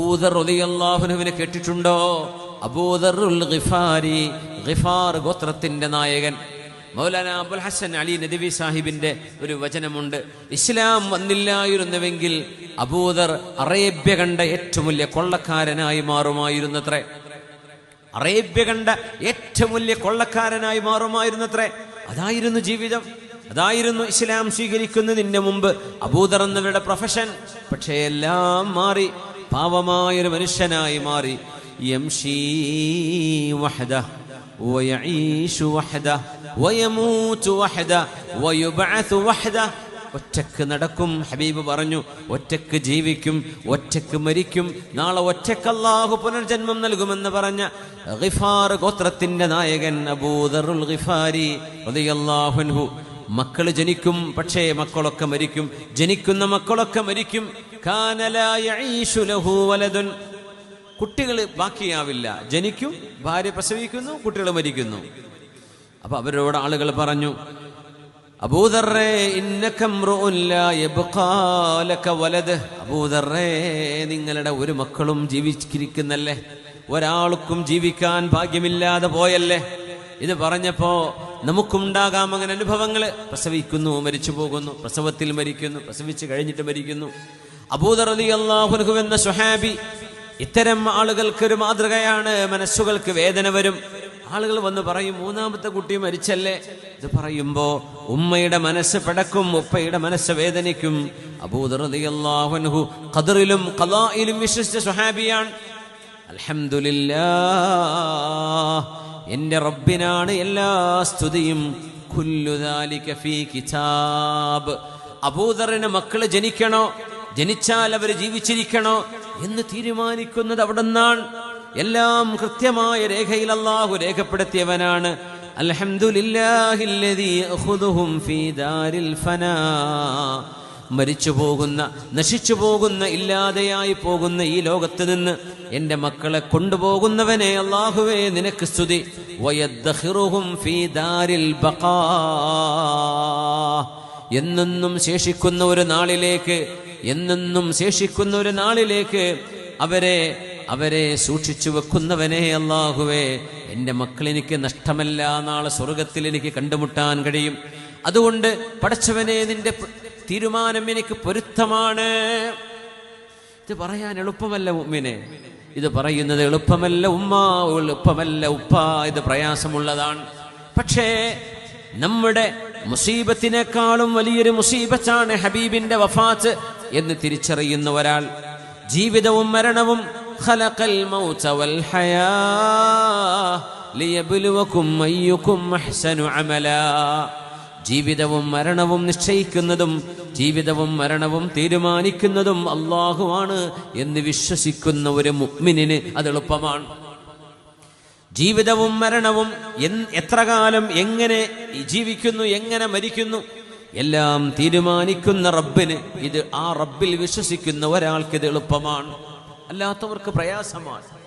അബൂദർ റളിയല്ലാഹുവിനെ കേട്ടിട്ടുണ്ടോ? അബൂദർ ഗിഫാരി ഗിഫാർ ഗോത്രത്തിന്റെ നായകൻ. മൗലാന അബുൽ ഹസൻ അലി നദവി സാഹിബിന്റെ ഒരു വചനമുണ്ട്. ഇസ്ലാം വന്നില്ലായിരുന്നുവെങ്കിൽ അബൂദർ അറേബ്യ കണ്ട ഏറ്റവും വലിയ കൊള്ളക്കാരനായി മാറുമായിരുന്നത്രേ. അറേബ്യ കണ്ട ഏറ്റവും വലിയ കൊള്ളക്കാരനായി മാറുമായിരുന്നത്രേ. അതായിരുന്നു ജീവിതം. അതായിരുന്നു ഇസ്ലാം സ്വീകരിക്കുന്നതിന് മുമ്പ് അബൂദർ എന്നവരുടെ പ്രൊഫഷൻ പക്ഷേ എല്ലാം മാറി. പാവമായൊരു മനുഷ്യനായി മാറി. ഒറ്റയ്ക്ക് നടക്കും ഹബീബ് പറഞ്ഞു. ഒറ്റയ്ക്ക് ജീവിക്കും ഒറ്റയ്ക്ക് മരിക്കും. നാളെ ഒറ്റയ്ക്ക് അള്ളാഹു പുനർജന്മം നൽകുമെന്ന് പറഞ്ഞ ഗിഫാർ ഗോത്രത്തിന്റെ നായകൻ അബൂദറുൽ ഗിഫാരി മക്കൾ ജനിക്കും പക്ഷേ മക്കളൊക്കെ മരിക്കും. ജനിക്കുന്ന മക്കളൊക്കെ മരിക്കും. കുട്ടികൾ ബാക്കിയാവില്ല. ജനിക്കും ഭാര്യ പ്രസവിക്കുന്നു കുട്ടികൾ മരിക്കുന്നു. അപ്പൊ അവരോട് ആളുകൾ പറഞ്ഞു അബൂദറേ നിങ്ങളുടെ ഒരു മക്കളും ജീവിച്ചിരിക്കുന്നല്ലേ? ഒരാൾക്കും ജീവിക്കാൻ ഭാഗ്യമില്ലാതെ പോയല്ലേ? ഇത് പറഞ്ഞപ്പോ നമുക്കുണ്ടാകാം അങ്ങനെ അനുഭവങ്ങൾ പ്രസവിക്കുന്നു മരിച്ചു പോകുന്നു പ്രസവത്തിൽ മരിക്കുന്നു പ്രസവിച്ച് കഴിഞ്ഞിട്ട് മരിക്കുന്നു. അബൂദർ അലി എന്ന സുഹാബി ഇത്തരം ആളുകൾക്ക് ഒരു മാതൃകയാണ്. മനസ്സുകൾക്ക് വേദന വരും. ആളുകൾ വന്ന് പറയും മൂന്നാമത്തെ കുട്ടി മരിച്ചല്ലേ? ഇത് പറയുമ്പോ ഉമ്മയുടെ മനസ്സ് പിടക്കും ഉപ്പയുടെ മനസ്സ് വേദനിക്കും. അബൂദർഹു ഖദറിലും കലായിലും വിശ്വസിച്ച സുഹാബിയാണ് അൽഹംദുലില്ലാ എന്റെ റബ്ബിനാണ് എല്ലാ സ്തുതിയും. കുല്ലുദാലിക ഫീ കിതാബ്. അബൂദറിന് മക്കൾ ജനിക്കണോ? ജനിച്ചാൽ അവർ ജീവിച്ചിരിക്കണോ എന്ന് തീരുമാനിക്കുന്നത് അവിടെ നിന്നാണ് എല്ലാം കൃത്യമായ രേഖയിൽ അള്ളാഹു രേഖപ്പെടുത്തിയവനാണ്. മരിച്ചു പോകുന്ന നശിച്ചു പോകുന്ന ഇല്ലാതെയായി പോകുന്ന ഈ ലോകത്ത് നിന്ന് എന്റെ മക്കളെ കൊണ്ടുപോകുന്നവനെ അള്ളാഹുവേ നിനക്ക് സ്തുതി. എന്നെന്നും ശേഷിക്കുന്ന ഒരു നാളിലേക്ക് എന്നെന്നും ശേഷിക്കുന്ന ഒരു നാളിലേക്ക് അവരെ അവരെ സൂക്ഷിച്ചു വെക്കുന്നവനെ അള്ളാഹുവേ എന്റെ മക്കൾ എനിക്ക് നഷ്ടമല്ല നാളെ സ്വർഗത്തിൽ എനിക്ക് കണ്ടുമുട്ടാൻ കഴിയും. അതുകൊണ്ട് പടച്ചവനെ നിന്റെ തീരുമാനം എനിക്ക് പൊരുത്തമാണ്. ഇത് പറയാൻ എളുപ്പമല്ല ഉമ്മിനെ. ഇത് പറയുന്നത് എളുപ്പമല്ല ഉമ്മ എളുപ്പമല്ല ഉപ്പ ഇത് പ്രയാസമുള്ളതാണ്. പക്ഷേ നമ്മുടെ മുസീബത്തിനേക്കാളും വലിയൊരു മുസീബത്താണ് ഹബീബിന്റെ വഫാത്ത്. എന്ന് തിരിച്ചറിയുന്ന ഒരാൾ ജീവിതവും മരണവും ഖലഖൽ മൗത വൽ ഹയാ അഹ്സനു ജീവിതവും മരണവും നിശ്ചയിക്കുന്നതും ജീവിതവും മരണവും തീരുമാനിക്കുന്നതും അള്ളാഹുവാണ് എന്ന് വിശ്വസിക്കുന്ന ഒരു മുഗ്മിനിന് അത് എളുപ്പമാണ്. ജീവിതവും മരണവും എത്ര കാലം എങ്ങനെ ജീവിക്കുന്നു എങ്ങനെ മരിക്കുന്നു എല്ലാം തീരുമാനിക്കുന്ന റബ്ബിന് ഇത് ആ റബ്ബിൽ വിശ്വസിക്കുന്ന ഒരാൾക്ക് ഇത് എളുപ്പമാണ്. അല്ലാത്തവർക്ക് പ്രയാസമാണ്.